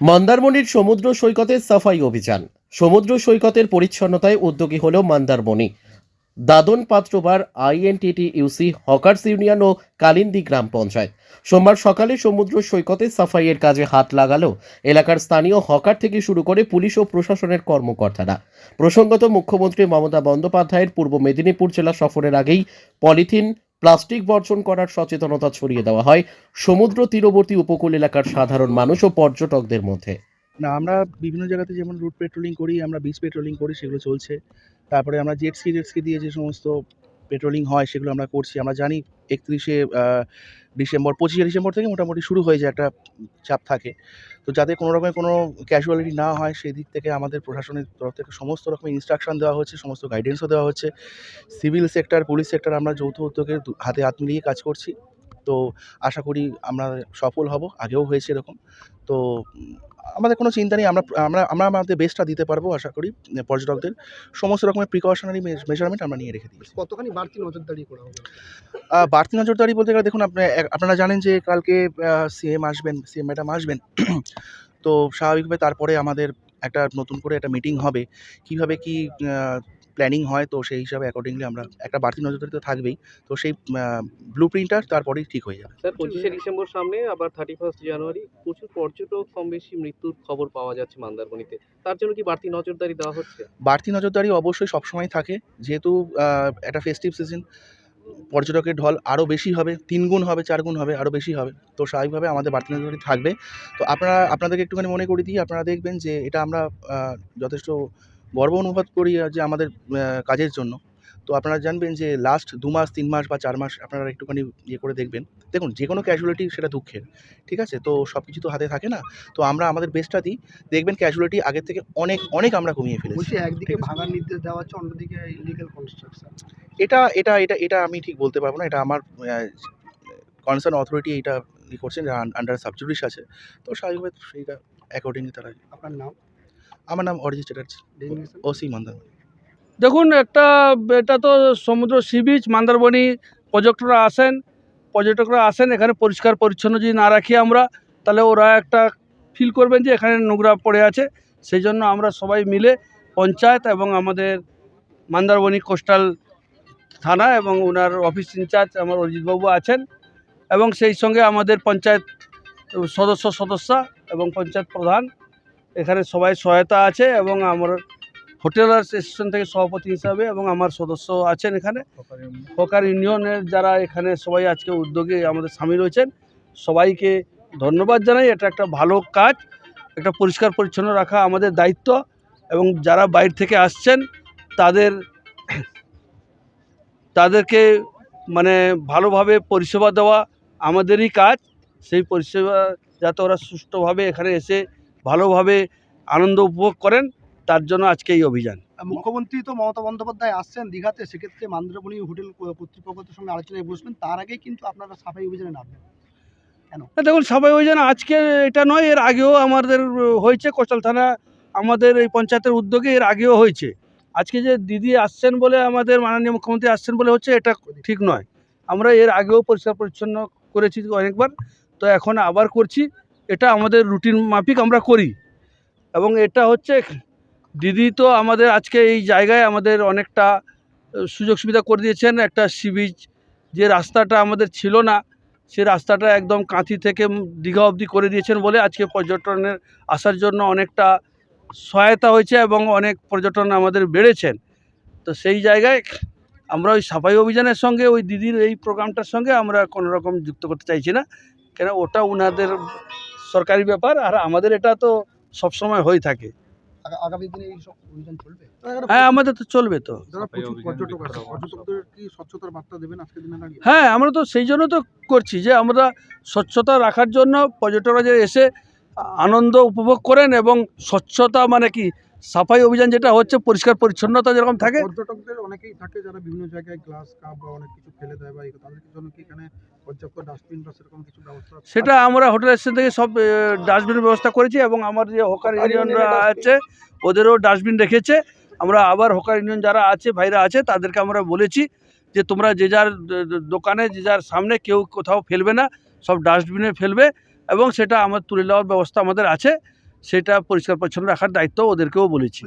মন্দারমণির সমুদ্র সৈকতের সাফাই অভিযান। সমুদ্র সৈকতের পরিচ্ছন্নতায় উদ্যোগী হল Mandarmani. Dadan Patrabar INTT UC hawkers union ও কালিন্দি গ্রাম পঞ্চায়েত। সোমবার সকালে সমুদ্র সৈকতে সাফাইয়ের কাজে হাত লাগালো এলাকার স্থানীয় হকার থেকে শুরু করে পুলিশ ও প্রশাসনের কর্মকর্তারা। প্রসঙ্গত মুখ্যমন্ত্রী মমতা বন্দ্যোপাধ্যায়ের পূর্ব মেদিনীপুর জেলা সফরের আগেই পলিথিন প্লাস্টিক বর্জন করার সচেতনতা ছড়িয়ে দেওয়া হয় সমুদ্র তীরবর্তী উপকূল এলাকার সাধারণ মানুষ ও পর্যটকদের মধ্যে। না, আমরা বিভিন্ন জায়গাতে যেমন রুট পেট্রোলিং করি, আমরা বিচ পেট্রোলিং করি, সেগুলো চলছে। তারপরে আমরা জেট স্কি জেট স্কি দিয়ে যে সমস্ত পেট্রোলিং হয়, সেগুলো আমরা করছি। আমরা জানি একত্রিশে ডিসেম্বর, পঁচিশে ডিসেম্বর থেকে মোটামুটি শুরু হয়ে যায় একটা চাপ থাকে। তো যাতে কোনো রকমের কোনো ক্যাজুয়ালিটি না হয়, সেই দিক থেকে আমাদের প্রশাসনের তরফ থেকে সমস্ত রকমের ইনস্ট্রাকশন দেওয়া হচ্ছে, সমস্ত গাইডেন্সও দেওয়া হচ্ছে। সিভিল সেক্টর পুলিশ সেক্টর আমরা যৌথ উদ্যোগে দু- হাতে হাত মিলিয়ে কাজ করছি। তো আশা করি আমরা সফল হব, আগেও হয়েছে এরকম। তো আমাদের কোনো চিন্তা নেই আমরা আমরা আমরা আমাদের বেস্টটা দিতে পারব আশা করি পর্যটকদের। সমস্ত রকমের প্রিকশনারি মেজারমেন্ট আমরা নিয়ে রেখে দিয়েছি। কতখানি বাড়তি নজরদারি করা হবে? বাড়তি নজরদারি বলতে গেলে দেখুন আপনি আপনারা জানেন যে কালকে সিএম আসবেন সিএম ম্যাডাম আসবেন। তো স্বাভাবিকভাবে তারপরে আমাদের একটা নতুন করে একটা মিটিং হবে। কীভাবে কি প্ল্যানিং হয় তো সেই হিসাবে অ্যাকর্ডিংলি আমরা একটা বাড়তি নজরদারি তো থাকবেই। তো সেই ব্লু প্রিন্টটা তারপরেই ঠিক হয়ে যাবে। স্যার পঁচিশে ডিসেম্বর সামনে আবার থার্টি ফার্স্ট জানুয়ারি প্রচুর পর্যটক কম বেশি মৃত্যুর খবর পাওয়া যাচ্ছে মন্দারমণিতে। তার জন্য কি বাড়তি নজরদারি দেওয়া হচ্ছে? বাড়তি নজরদারি অবশ্যই সবসময় থাকে। যেহেতু একটা ফেস্টিভ সিজন পর্যটকের ঢল আরও বেশি হবে তিন গুণ হবে চার গুণ হবে আরও বেশি হবে। তো স্বাভাবিকভাবে আমাদের বাড়তি নজরদারি থাকবে। তো আপনারা আপনাদেরকে একটুখানি মনে করে দিই আপনারা দেখবেন যে এটা আমরা যথেষ্ট গর্ব অনুভব করি যে আমাদের কাজের জন্য। তো আপনারা জানবেন যে লাস্ট দু মাস তিন মাস বা চার মাস আপনারা একটুখানি ইয়ে করে দেখবেন। দেখুন যে কোনো ক্যাজুয়ালিটি সেটা দুঃখের ঠিক আছে? তো সব কিছু তো হাতে থাকে না। তো আমরা আমাদের বেস্টটা দিই। দেখবেন ক্যাজুয়ালিটি আগের থেকে অনেক অনেক আমরা কমিয়ে ফেলেছি। একদিকে ভাঙার নির্দেশ দেওয়া হচ্ছে অন্যদিকে ইলিগাল কনস্ট্রাকশন এটা এটা এটা এটা আমি ঠিক বলতে পারব না। এটা আমার কনসার্ন অথরিটি এটা ই করছেন আন্ডার সাবজুডিস আছে। তো স্বাভাবিকভাবে সেইটা অ্যাকর্ডিংলি তারা আপনার নাম? আমার নাম অরিজিৎ চ্যাটার্জি। ওসি মন্দার দেখুন একটা এটা তো সমুদ্র সি বিচ মন্দারমণি পর্যটকরা আসেন পর্যটকরা আসেন এখানে পরিষ্কার পরিচ্ছন্ন যদি না রাখি আমরা তাহলে ওরা একটা ফিল করবেন যে এখানে নোংরা পড়ে আছে। সেই জন্য আমরা সবাই মিলে পঞ্চায়েত এবং আমাদের মন্দারমণি কোস্টাল থানা এবং ওনার অফিস ইনচার্জ আমার অরিজিৎবাবু আছেন এবং সেই সঙ্গে আমাদের পঞ্চায়েত সদস্য সদস্যা এবং পঞ্চায়েত প্রধান এখানে সবাই সহায়তা আছে এবং আমার হোটেল স্টেশন থেকে সভাপতি হিসাবে এবং আমার সদস্য আছেন এখানে। হকার ইউনিয়নের যারা এখানে সবাই আজকে উদ্যোগে আমাদের সামিল হয়েছেন, সবাইকে ধন্যবাদ জানাই। এটা একটা ভালো কাজ, একটা পরিষ্কার পরিচ্ছন্ন রাখা আমাদের দায়িত্ব এবং যারা বাইরে থেকে আসছেন, তাদের, তাদেরকে মানে ভালোভাবে পরিষেবা দেওয়া আমাদেরই কাজ। সেই পরিষেবা যাতে ওরা সুষ্ঠুভাবে এখানে এসে ভালোভাবে আনন্দ উপভোগ করেন তার জন্য আজকে এই অভিযান। মুখ্যমন্ত্রী তো মমতা বন্দ্যোপাধ্যায় আসছেন দীঘাতে সেক্ষেত্রে মান্দ্রাবণী হোটেল কর্তৃপক্ষের সঙ্গে আলোচনায় বসবেন তার আগেই কিন্তু আপনারা সাফাই অভিযানে নামবেন। দেখুন সবাই অভিযান আজকে এটা নয় এর আগেও আমাদের হয়েছে কোস্টাল থানা আমাদের এই পঞ্চায়েতের উদ্যোগে এর আগেও হয়েছে। আজকে যে দিদি আসছেন বলে আমাদের মাননীয় মুখ্যমন্ত্রী আসছেন বলে হচ্ছে এটা ঠিক নয়। আমরা এর আগেও পরিষ্কার পরিচ্ছন্ন করেছি অনেকবার তো এখন আবার করছি। এটা আমাদের রুটিন মাফিক আমরা করি। এবং এটা হচ্ছে, দিদি তো আমাদের আজকে এই জায়গায় আমাদের অনেকটা সুযোগ সুবিধা করে দিয়েছেন। একটা সি বিচ, যে রাস্তাটা আমাদের ছিল না, সে রাস্তাটা একদম কাঁথি থেকে দীঘা অবধি করে দিয়েছেন বলে আজকে পর্যটনের আসার জন্য অনেকটা সহায়তা হয়েছে এবং অনেক পর্যটন আমাদের বেড়েছেন। তো সেই জায়গায় আমরা ওই সাফাই অভিযানের সঙ্গে, ওই দিদির এই প্রোগ্রামটার সঙ্গে আমরা কোনো রকম যুক্ত করতে চাইছি না। কেন ওটা ওনাদের সরকারি ব্যাপার আর আমাদের এটা তো সবসময় হয়ে থাকে। আগামী দিনে এই অভিযান চলবে? হ্যাঁ আমাদের তো চলবে তো। হ্যাঁ আমরা তো সেই জন্য তো করছি যে আমরা স্বচ্ছতা রাখার জন্য পর্যটকরা যে এসে আনন্দ উপভোগ করেন এবং স্বচ্ছতা মানে কি সাফাই অভিযান যেটা হচ্ছে পরিষ্কার পরিচ্ছন্নতা যেরকম থাকে। পর্যটকদের অনেকেই থাকে যারা বিভিন্ন জায়গায় গ্লাস কাপ বা অনেক কিছু ফেলে দেয় বা তাদের জন্য কি এখানে পর্যাপ্ত ডাস্টবিন বা সেরকম কিছু ব্যবস্থা সেটা আমরা হোটেল স্টেশন থেকে সব ডাস্টবিনের ব্যবস্থা করেছি এবং আমার যে হকার ইউনিয়নরা আছে ওদেরও ডাস্টবিন রেখেছে। আমরা আবার হকার ইউনিয়ন যারা আছে ভাইরা আছে তাদেরকে আমরা বলেছি যে তোমরা যে যার দোকানে যে যার সামনে কেউ কোথাও ফেলবে না সব ডাস্টবিনে ফেলবে এবং সেটা আমার তুলে নেওয়ার ব্যবস্থা আমাদের আছে। সেটা পরিষ্কার পরিচ্ছন্ন রাখার দায়িত্ব ওদেরকেও বলেছি।